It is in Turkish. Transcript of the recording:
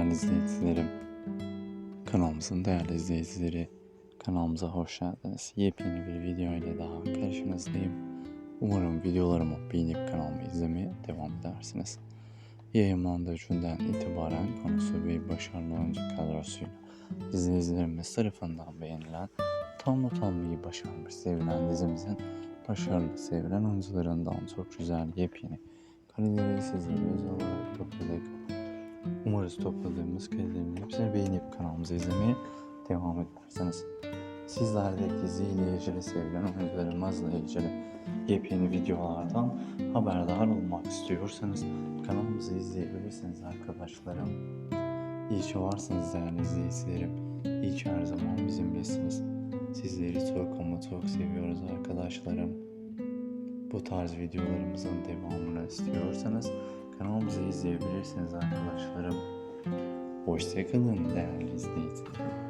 değerli izleyicilerim. Kanalımızın değerli izleyicileri. Kanalımıza hoş geldiniz. Yepyeni bir video ile daha karşınızdayım. Umarım videolarımı beğenip kanalımı izlemeye devam edersiniz. Yayınlandığı günden itibaren konusu ve başarılı oyuncu kadrosuyla izleyicilerimiz tarafından beğenilen tam not almayı başarmış sevilen dizimizin başarılı sevilen oyuncularından çok güzel yepyeni kareleri sizlere özel olarak topladık. Umarız topladığımız karelerin hepsini beğenip kanalımızı izlemeye devam edersiniz. Sizler de diziyle ilgili sevilen oyuncularımızla ilgili yepyeni videolardan haberdar olmak istiyorsanız kanalımızı izleyebilirsiniz arkadaşlarım. İyi ki varsınız değerli izleyicilerim. İyi ki her zaman bizimlesiniz. Sizleri çok ama çok seviyoruz arkadaşlarım. Bu tarz videolarımızın devamını istiyorsanız kanalımızı izleyebilirsiniz arkadaşlarım. Hoşçakalın değerli izleyicilerim.